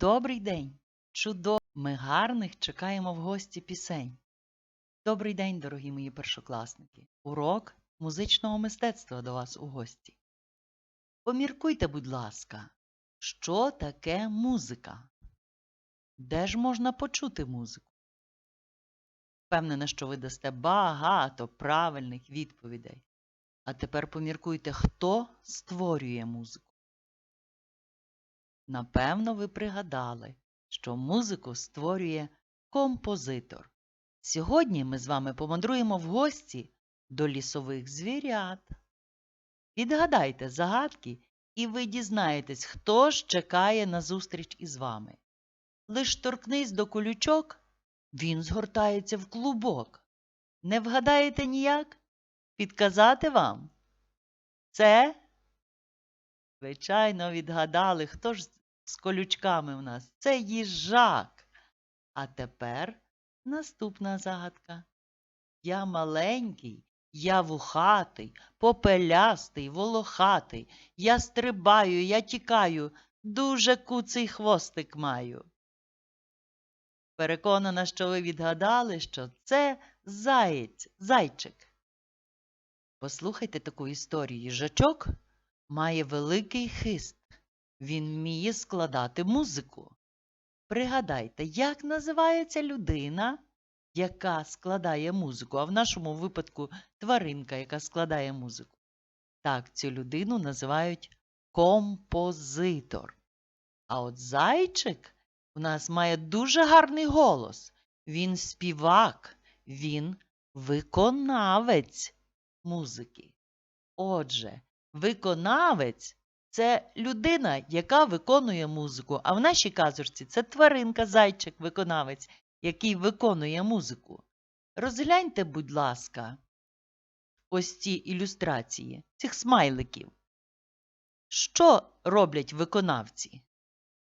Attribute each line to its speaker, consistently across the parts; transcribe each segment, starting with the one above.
Speaker 1: Добрий день! Чудово! Ми гарних чекаємо в гості пісень. Добрий день, дорогі мої першокласники! Урок музичного мистецтва до вас у гості. Поміркуйте, будь ласка, що таке музика? Де ж можна почути музику? Впевнена, що ви дасте багато правильних відповідей. А тепер поміркуйте, хто створює музику. Напевно, ви пригадали, що музику створює композитор. Сьогодні ми з вами помандруємо в гості до лісових звірят. Відгадайте загадки, і ви дізнаєтесь, хто ж чекає на зустріч із вами. Лиш торкнись до колючок, він згортається в клубок. Не вгадаєте ніяк? Підказати вам? Це? Звичайно, відгадали, хто ж з колючками в нас? Це їжак. А тепер наступна загадка. Я маленький, я вухатий, попелястий, волохатий. Я стрибаю, я тікаю, дуже куций хвостик маю. Переконана, що ви відгадали, що це заєць, зайчик. Послухайте таку історію. Їжачок має великий хист. Він вміє складати музику. Пригадайте, як називається людина, яка складає музику, а в нашому випадку тваринка, яка складає музику. Так, цю людину називають композитор. А от зайчик у нас має дуже гарний голос. Він співак, він виконавець музики. Отже, виконавець це людина, яка виконує музику. А в нашій казочці це тваринка, зайчик, виконавець, який виконує музику. Розгляньте, будь ласка, ось ці ілюстрації цих смайликів. Що роблять виконавці?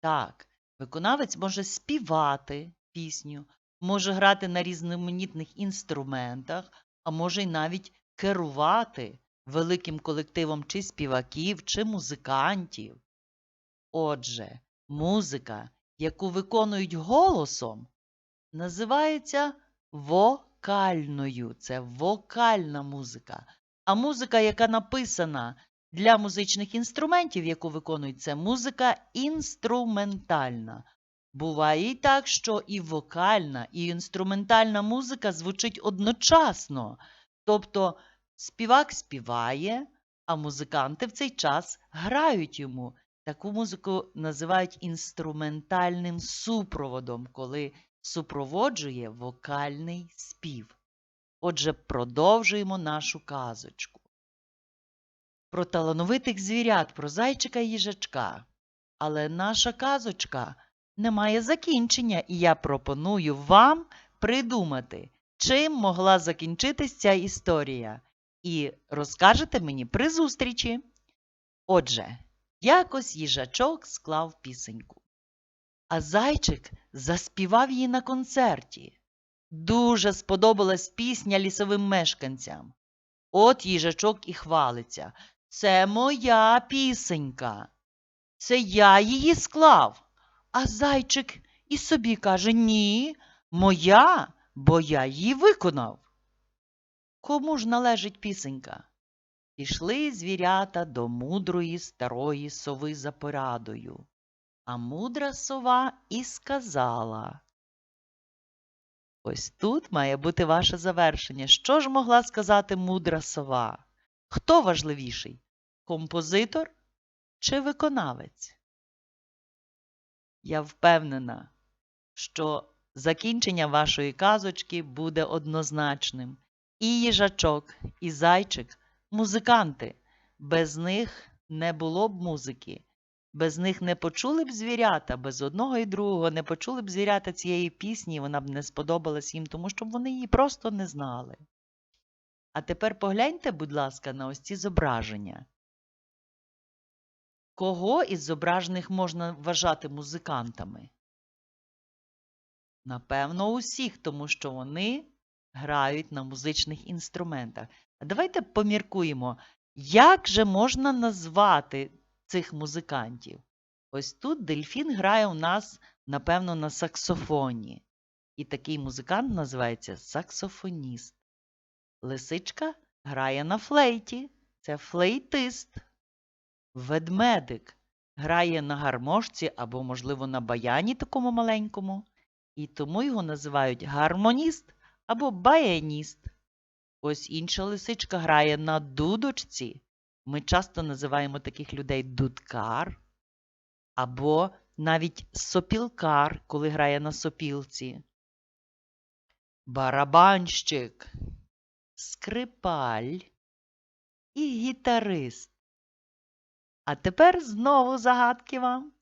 Speaker 1: Так, виконавець може співати пісню, може грати на різноманітних інструментах, а може й навіть керувати великим колективом чи співаків, чи музикантів. Отже, музика, яку виконують голосом, називається вокальною. Це вокальна музика. А музика, яка написана для музичних інструментів, яку виконують, це музика інструментальна. Буває і так, що і вокальна, і інструментальна музика звучить одночасно. Тобто співак співає, а музиканти в цей час грають йому. Таку музику називають інструментальним супроводом, коли супроводжує вокальний спів. Отже, продовжуємо нашу казочку. Про талановитих звірят, про зайчика і їжачка. Але наша казочка не має закінчення, і я пропоную вам придумати, чим могла закінчитись ця історія. І розкажете мені при зустрічі. Отже, якось їжачок склав пісеньку. А зайчик заспівав її на концерті. Дуже сподобалась пісня лісовим мешканцям. От їжачок і хвалиться. Це моя пісенька. Це я її склав. А зайчик і собі каже Ні, моя, бо я її виконав. Кому ж належить пісенька? Пішли звірята до мудрої старої сови за порадою. А мудра сова і сказала. Ось тут має бути ваше завершення. Що ж могла сказати мудра сова? Хто важливіший? Композитор чи виконавець? Я впевнена, що закінчення вашої казочки буде однозначним. І їжачок, і зайчик музиканти. Без них не було б музики. Без них не почули б звірята, без одного і другого не почули б звірята цієї пісні, вона б не сподобалась їм, тому що вони її просто не знали. А тепер погляньте, будь ласка, на ось ці зображення. Кого із зображених можна вважати музикантами? Напевно, усіх, тому що вони грають на музичних інструментах. А давайте поміркуємо, як же можна назвати цих музикантів? Ось тут дельфін грає у нас, напевно, на саксофоні. І такий музикант називається саксофоніст. Лисичка грає на флейті. Це флейтист. Ведмедик грає на гармошці або, можливо, на баяні такому маленькому. І тому його називають гармоніст або баяніст. Ось інша лисичка грає на дудочці. Ми часто називаємо таких людей дудкар або навіть сопілкар, коли грає на сопілці. Барабанщик, скрипаль і гітарист. А тепер знову загадки вам.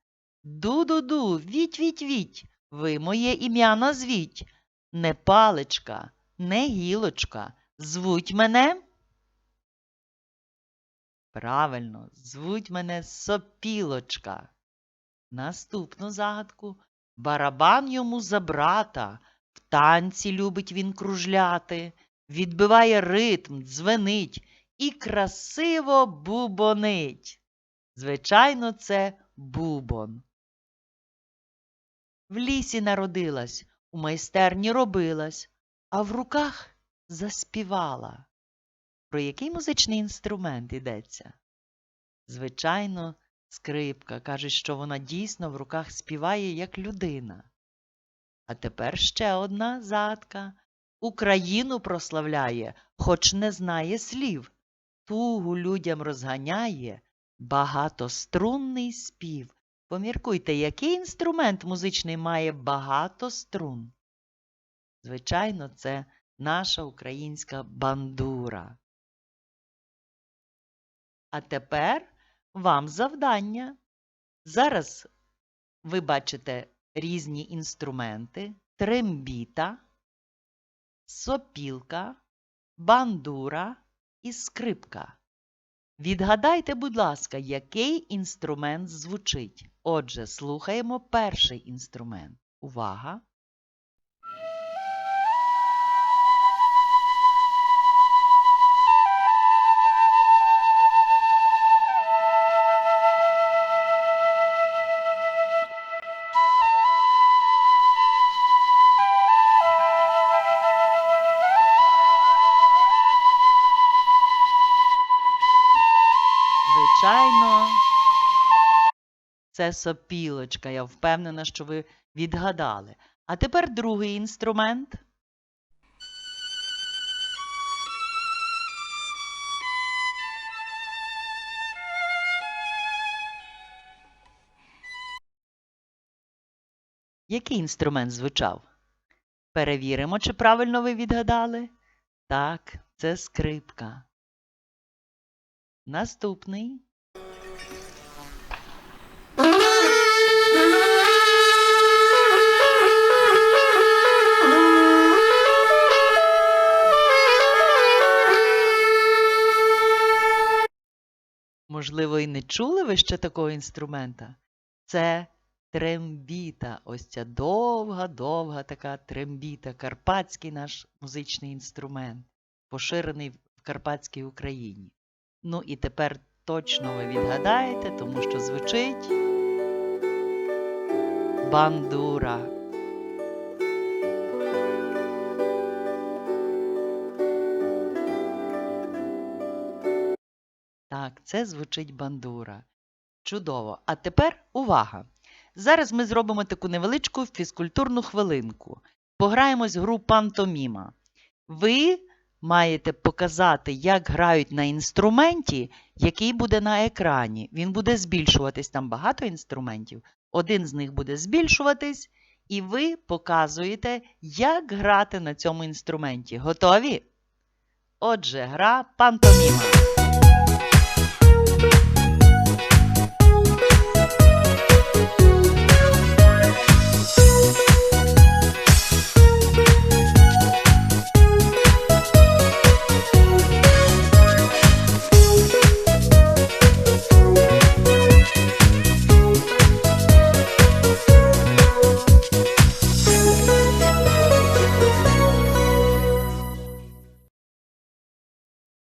Speaker 1: Ду-ду-ду, віть-віть-віть, ви моє ім'я назвіть. Не паличка, не гілочка. Звуть мене. Правильно, звуть мене сопілочка. Наступну загадку. Барабан йому за брата. В танці любить він кружляти, відбиває ритм, дзвенить і красиво бубонить. Звичайно, це бубон. В лісі народилась, у майстерні робилась, а в руках заспівала. Про який музичний інструмент йдеться? Звичайно, скрипка. Кажуть, що вона дійсно в руках співає як людина. А тепер ще одна загадка. Україну прославляє, хоч не знає слів. Тугу людям розганяє багатострунний спів. Поміркуйте, який інструмент музичний має багато струн? Звичайно, це наша українська бандура. А тепер вам завдання. Зараз ви бачите різні інструменти: трембіта, сопілка, бандура і скрипка. Відгадайте, будь ласка, який інструмент звучить. Отже, слухаємо перший інструмент. Увага! Це сопілочка. Я впевнена, що ви відгадали. А тепер другий інструмент. Який інструмент звучав? Перевіримо, чи правильно ви відгадали. Так, це скрипка. Наступний. Можливо, і не чули ви ще такого інструмента? Це трембіта. Ось ця довга-довга така трембіта. Карпатський наш музичний інструмент, поширений в Карпатській Україні. Ну і тепер точно ви відгадаєте, тому що звучить бандура. Так, це звучить бандура. Чудово. А тепер увага! Зараз ми зробимо таку невеличку фізкультурну хвилинку. Пограємось в гру пантоміма. Ви маєте показати, як грають на інструменті, який буде на екрані. Він буде збільшуватись, там багато інструментів. Один з них буде збільшуватись, і ви показуєте, як грати на цьому інструменті. Готові? Отже, гра пантоміма.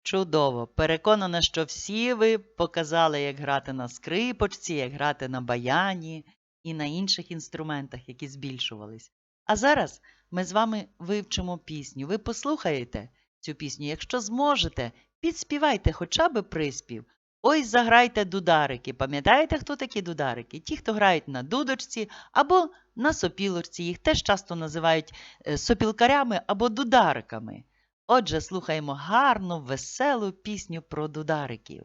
Speaker 1: Чудово! Переконана, що всі ви показали, як грати на скрипочці, як грати на баяні і на інших інструментах, які збільшувались. А зараз ми з вами вивчимо пісню. Ви послухаєте цю пісню. Якщо зможете, підспівайте хоча б приспів. Ой, заграйте дударики. Пам'ятаєте, хто такі дударики? Ті, хто грають на дудочці або на сопілочці, їх теж часто називають е, сопілкарями або дудариками. Отже, слухаємо гарну, веселу пісню про дудариків.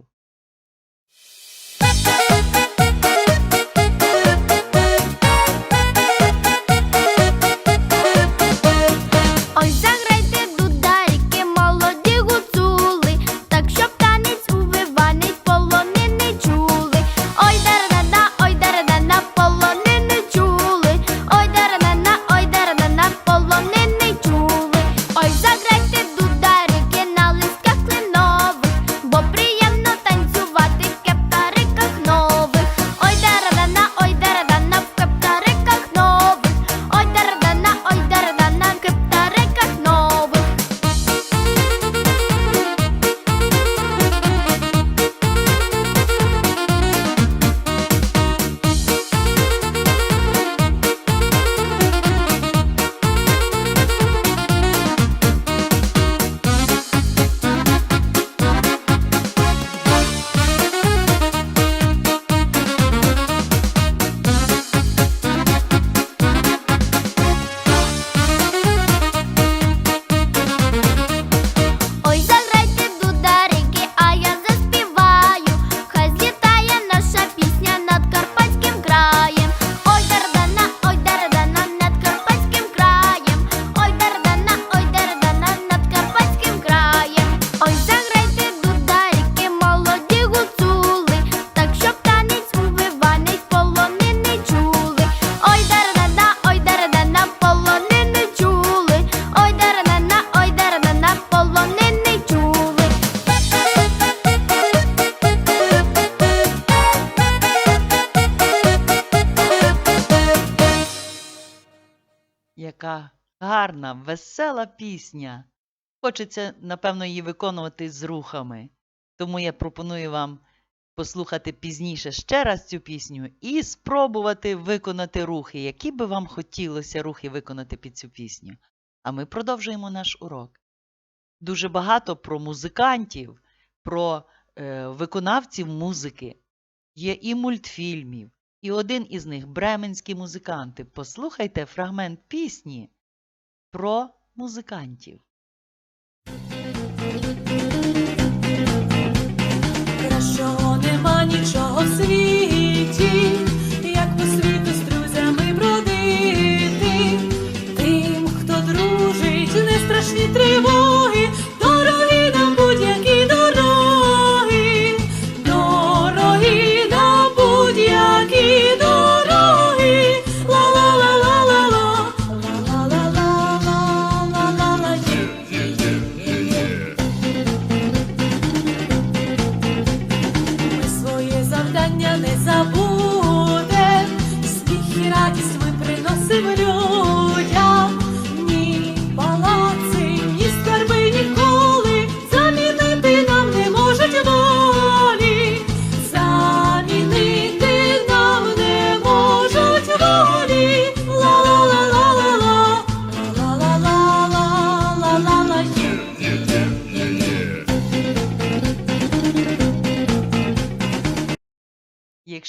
Speaker 1: Яка гарна, весела пісня. Хочеться, напевно, її виконувати з рухами. Тому я пропоную вам послухати пізніше ще раз цю пісню і спробувати виконати рухи, які би вам хотілося рухи виконати під цю пісню. А ми продовжуємо наш урок. Дуже багато про музикантів, про е, виконавців музики. Є і мультфільмів, і один із них бременські музиканти. Послухайте фрагмент пісні про музикантів.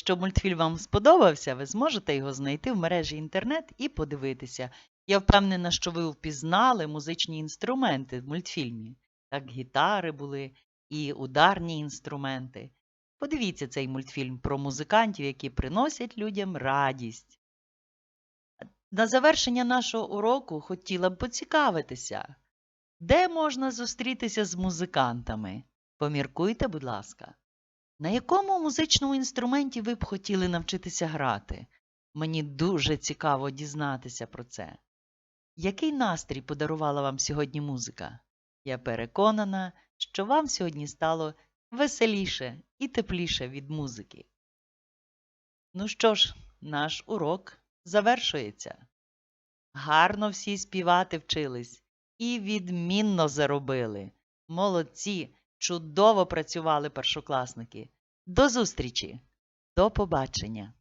Speaker 1: Якщо мультфільм вам сподобався, ви зможете його знайти в мережі інтернет і подивитися. Я впевнена, що ви впізнали музичні інструменти в мультфільмі. Так гітари були і ударні інструменти. Подивіться цей мультфільм про музикантів, які приносять людям радість. На завершення нашого уроку хотіла б поцікавитися, де можна зустрітися з музикантами? Поміркуйте, будь ласка. На якому музичному інструменті ви б хотіли навчитися грати? Мені дуже цікаво дізнатися про це. Який настрій подарувала вам сьогодні музика? Я переконана, що вам сьогодні стало веселіше і тепліше від музики. Ну що ж, наш урок завершується. Гарно всі співати вчились і відмінно заробили. Молодці! Чудово працювали першокласники. До зустрічі! До побачення!